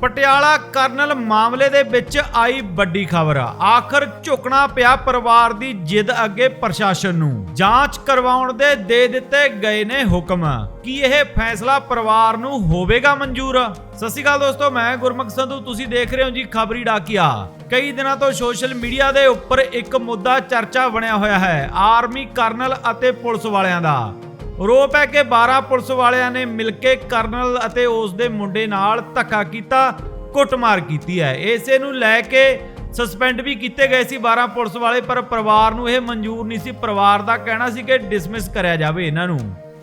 Patiala colonel ਮਾਮਲੇ ਦੇ ਵਿੱਚ ਆਈ ਵੱਡੀ ਖਬਰ ਆਖਰ ਝੁਕਣਾ ਪਿਆ ਪਰਿਵਾਰ ਦੀ ਜਿੱਦ ਅੱਗੇ ਪ੍ਰਸ਼ਾਸਨ ਨੂੰ। ਜਾਂਚ ਕਰਵਾਉਣ ਦੇ ਦੇ ਦਿੱਤੇ ਗਏ ਨੇ ਹੁਕਮ। ਕੀ ਇਹ ਫੈਸਲਾ ਪਰਿਵਾਰ ਨੂੰ ਹੋਵੇਗਾ ਮਨਜ਼ੂਰ? ਸਤਿ ਸ਼੍ਰੀ ਅਕਾਲ ਦੋਸਤੋ, ਮੈਂ ਗੁਰਮੁਖ ਸੰਧੂ। ਤੁਸੀਂ ਦੇਖ ਰਹੇ ਹੋ ਜੀ ਖਬਰੀ ਡਾਕੀਆ। ਕਈ ਦਿਨਾਂ ਤੋਂ ਸੋਸ਼ਲ ਮੀਡੀਆ ਦੇ ਉੱਪਰ ਇੱਕ ਮੁੱਦਾ ਚਰਚਾ ਬਣਿਆ ਹੋਇਆ ਹੈ। ਆਰਮੀ ਕਰਨਲ ਅਤੇ ਪੁਲਿਸ ਵਾਲਿਆਂ ਦਾ। ਆਰੋਪ ਹੈ ਕਿ 12 ਪੁਲਿਸ ਵਾਲਿਆਂ ਨੇ ਮਿਲ ਕੇ ਕਰਨਲ ਅਤੇ ਉਸ ਦੇ ਮੁੰਡੇ ਨਾਲ ਧੱਕਾ ਕੀਤਾ, ਕੁੱਟਮਾਰ ਕੀਤੀ ਹੈ। ਇਸੇ ਨੂੰ ਲੈ ਕੇ ਸਸਪੈਂਡ ਵੀ ਕੀਤੇ ਗਏ ਸੀ 12 ਪੁਲਿਸ ਵਾਲੇ, ਪਰ ਪਰਿਵਾਰ ਨੂੰ ਇਹ ਮਨਜ਼ੂਰ ਨਹੀਂ ਸੀ। ਪਰਿਵਾਰ ਦਾ ਕਹਿਣਾ ਸੀ ਕਿ ਡਿਸਮਿਸ ਕਰਿਆ ਜਾਵੇ ਇਹਨਾਂ ਨੂੰ।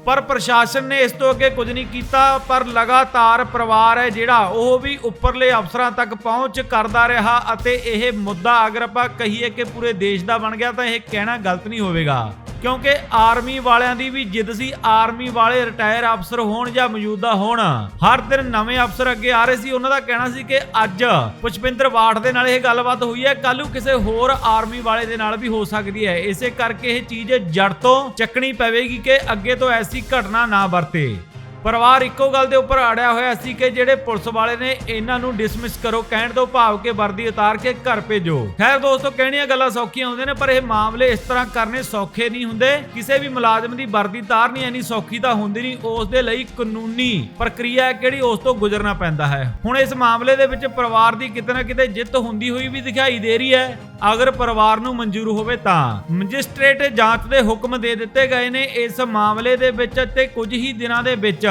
ਪਰ ਪ੍ਰਸ਼ਾਸਨ ਨੇ ਇਸ ਤੋਂ ਅੱਗੇ ਕੁਝ ਨਹੀਂ ਕੀਤਾ, ਪਰ ਲਗਾਤਾਰ ਪਰਿਵਾਰ ਹੈ ਜਿਹੜਾ, ਉਹ ਵੀ ਉੱਪਰਲੇ ਅਫਸਰਾਂ ਤੱਕ ਪਹੁੰਚ ਕਰਦਾ ਰਿਹਾ ਅਤੇ ਇਹ ਮੁੱਦਾ ਅਗਰ ਆਪਾਂ ਕਹੀਏ ਕਿ ਪੂਰੇ ਦੇਸ਼ ਦਾ ਬਣ ਗਿਆ, ਤਾਂ ਇਹ ਕਹਿਣਾ ਗਲਤ ਨਹੀਂ ਹੋਵੇਗਾ। ਕਿਉਂਕਿ ਆਰਮੀ ਵਾਲਿਆਂ ਦੀ ਵੀ ਜਿੱਦ ਸੀ, ਆਰਮੀ ਵਾਲੇ ਰਿਟਾਇਰ ਅਫਸਰ ਹੋਣ ਜਾਂ ਮੌਜੂਦਾ ਹੋਣ। ਹਰ ਦਿਨ ਨਵੇਂ ਅਫਸਰ ਅੱਗੇ ਆ ਰਹੇ ਸੀ, ਉਹਨਾਂ ਦਾ ਕਹਿਣਾ ਸੀ ਕਿ ਅੱਜ ਪੁਸ਼ਪਿੰਦਰ ਬਾਠ ਦੇ ਨਾਲ ਇਹ ਗੱਲਬਾਤ ਹੋਈ ਹੈ ਕੱਲ ਨੂੰ ਕਿਸੇ ਹੋਰ ਆਰਮੀ ਵਾਲੇ ਦੇ ਨਾਲ ਵੀ ਹੋ ਸਕਦੀ ਹੈ। ਇਸੇ ਕਰਕੇ ਇਹ ਚੀਜ਼ ਜੜ ਤੋਂ ਚੱਕਣੀ ਪਵੇਗੀ ਕਿ ਅੱਗੇ ਤੋਂ ਐਸੀ ਘਟਨਾ ਨਾ ਵਰਤੇ। ਪਰਿਵਾਰ ਇੱਕੋ ਗੱਲ ਦੇ ਉੱਪਰ ਅੜਿਆ ਹੋਇਆ ਸੀ ਕਿ ਜਿਹੜੇ ਪੁਲਿਸ ਵਾਲੇ ਨੇ ਇਹਨਾਂ ਨੂੰ ਡਿਸਮਿਸ ਕਰੋ, ਕਹਿਣ ਤੋਂ ਭਾਵ ਕਿ ਵਰਦੀ ਉਤਾਰ ਕੇ ਘਰ ਭੇਜੋ। ਖੈਰ ਦੋਸਤੋ, ਕਹਿਣੀਆਂ ਗੱਲਾਂ ਸੌਖੀਆਂ ਹੁੰਦੀਆਂ ਨੇ, ਪਰ ਇਹ ਮਾਮਲੇ ਇਸ ਤਰ੍ਹਾਂ ਕਰਨੇ ਸੌਖੇ ਨਹੀਂ ਹੁੰਦੇ। ਕਿਸੇ ਵੀ ਮੁਲਾਜ਼ਮ ਦੀ ਵਰਦੀ ਤਾਰਨੀ ਇੰਨੀ ਸੌਖੀ ਤਾਂ ਹੁੰਦੀ ਨਹੀਂ, ਉਸ ਦੇ ਲਈ ਕਾਨੂੰਨੀ ਪ੍ਰਕਿਰਿਆ ਹੈ ਕਿਹੜੀ, ਉਸ ਤੋਂ ਗੁਜ਼ਰਨਾ ਪੈਂਦਾ ਹੈ। ਹੁਣ ਇਸ ਮਾਮਲੇ ਦੇ ਵਿੱਚ ਪਰਿਵਾਰ ਦੀ ਕਿਤੇ ਨਾ ਕਿਤੇ ਜਿੱਤ ਹੁੰਦੀ ਹੋਈ ਵੀ ਦਿਖਾਈ ਦੇ ਰਹੀ ਹੈ। ਅਗਰ ਪਰਿਵਾਰ ਨੂੰ ਮਨਜ਼ੂਰ ਹੋਵੇ ਤਾਂ। ਮੈਜਿਸਟ੍ਰੇਟ ਜਾਂਚ ਦੇ ਹੁਕਮ ਦੇ ਦਿੱਤੇ ਗਏ ਨੇ ਇਸ ਮਾਮਲੇ ਦੇ ਵਿੱਚ ਤੇ ਕੁਝ ਹੀ ਦਿਨਾਂ ਦੇ ਵਿੱਚ।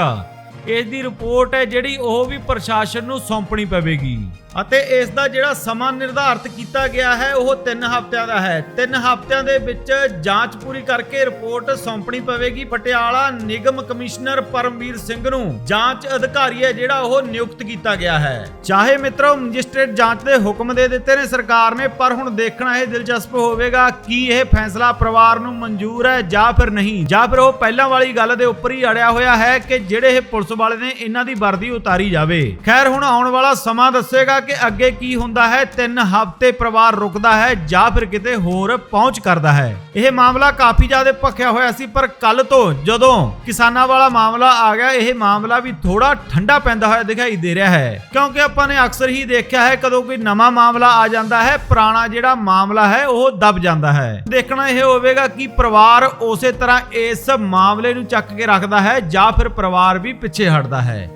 ਇਸ ਦੀ ਰਿਪੋਰਟ ਹੈ ਜਿਹੜੀ ਉਹ ਵੀ ਪ੍ਰਸ਼ਾਸਨ ਨੂੰ ਸੌਂਪਣੀ ਪਵੇਗੀ। ਅਤੇ ਇਸ ਦਾ ਜਿਹੜਾ ਸਮਾਂ ਨਿਰਧਾਰਤ ਕੀਤਾ ਗਿਆ ਹੈ, ਉਹ 3 ਹਫ਼ਤਿਆਂ ਦਾ ਹੈ। 3 ਹਫ਼ਤਿਆਂ ਦੇ ਵਿੱਚ ਜਾਂਚ ਪੂਰੀ ਕਰਕੇ ਰਿਪੋਰਟ ਸੌਂਪਣੀ ਪਵੇਗੀ ਪਟਿਆਲਾ ਨਿਗਮ ਕਮਿਸ਼ਨਰ ਪਰਮਵੀਰ ਸਿੰਘ ਨੂੰ। ਜਾਂਚ ਅਧਿਕਾਰੀ ਹੈ ਜਿਹੜਾ ਉਹ ਨਿਯੁਕਤ ਕੀਤਾ ਗਿਆ ਹੈ। ਚਾਹੇ ਮਿੱਤਰੋ, ਮੈਜਿਸਟ੍ਰੇਟ ਜਾਂਚ ਦੇ ਹੁਕਮ ਦੇ ਦਿੱਤੇ ਨੇ, ਸਰਕਾਰ ਨੇ, ਪਰ ਹੁਣ ਦੇਖਣਾ ਇਹ ਦਿਲਚਸਪ ਹੋਵੇਗਾ ਕੀ ਇਹ ਫੈਸਲਾ ਪਰਿਵਾਰ ਨੂੰ ਮਨਜ਼ੂਰ ਹੈ ਜਾਂ ਫਿਰ ਨਹੀਂ। ਜਾਂ ਫਿਰ ਉਹ ਪਹਿਲਾਂ ਵਾਲੀ ਗੱਲ ਦੇ ਉੱਪਰ ਹੀ ਅੜਿਆ ਹੋਇਆ ਹੈ ਕਿ ਜਿਹੜੇ ਇਹ ਪੁਲਿਸ ਵਾਲੇ ਨੇ, ਇਹਨਾਂ ਦੀ ਵਰਦੀ ਉਤਾਰੀ ਜਾਵੇ। ਖੈਰ, ਹੁਣ ਆਉਣ ਵਾਲਾ ਸਮਾਂ ਦੱਸੇਗਾ ਕਿ ਅੱਗੇ ਕੀ ਹੁੰਦਾ ਹੈ? 3 ਹਫ਼ਤੇ ਪਰਿਵਾਰ ਰੁਕਦਾ ਹੈ ਜਾਂ ਫਿਰ ਕਿਤੇ ਹੋਰ ਪਹੁੰਚ ਕਰਦਾ ਹੈ। ਇਹ ਮਾਮਲਾ ਕਾਫੀ ਜ਼ਿਆਦਾ ਭਖਿਆ ਹੋਇਆ ਸੀ, ਪਰ ਕੱਲ ਤੋਂ ਜਦੋਂ ਕਿਸਾਨਾਂ ਵਾਲਾ ਮਾਮਲਾ ਆ ਗਿਆ, ਇਹ ਮਾਮਲਾ ਵੀ ਥੋੜਾ ਠੰਡਾ ਪੈਂਦਾ ਹੋਇਆ ਦਿਖਾਈ ਦੇ ਰਿਹਾ ਹੈ। ਕਿਉਂਕਿ ਆਪਾਂ ਨੇ ਅਕਸਰ ਹੀ ਦੇਖਿਆ ਹੈ, ਕਦੋਂ ਕੋਈ ਨਵਾਂ ਮਾਮਲਾ ਆ ਜਾਂਦਾ ਹੈ, ਪੁਰਾਣਾ ਜਿਹੜਾ ਮਾਮਲਾ ਹੈ, ਉਹ ਦਬ ਜਾਂਦਾ ਹੈ। ਦੇਖਣਾ ਇਹ ਹੋਵੇਗਾ ਕਿ ਪਰਿਵਾਰ ਉਸੇ ਤਰ੍ਹਾਂ ਇਸ ਮਾਮਲੇ ਨੂੰ ਚੱਕ ਕੇ ਰੱਖਦਾ ਹੈ ਜਾਂ ਫਿਰ ਪਰਿਵਾਰ ਵੀ ਪਿੱਛੇ ਹਟਦਾ ਹੈ।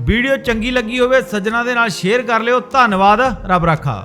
ਵੀਡੀਓ ਚੰਗੀ ਲੱਗੀ ਹੋਵੇ ਸੱਜਣਾ ਦੇ ਨਾਲ ਸ਼ੇਅਰ ਕਰ ਲਿਓ। ਧੰਨਵਾਦ ਰੱਬ ਰਾਖਾ।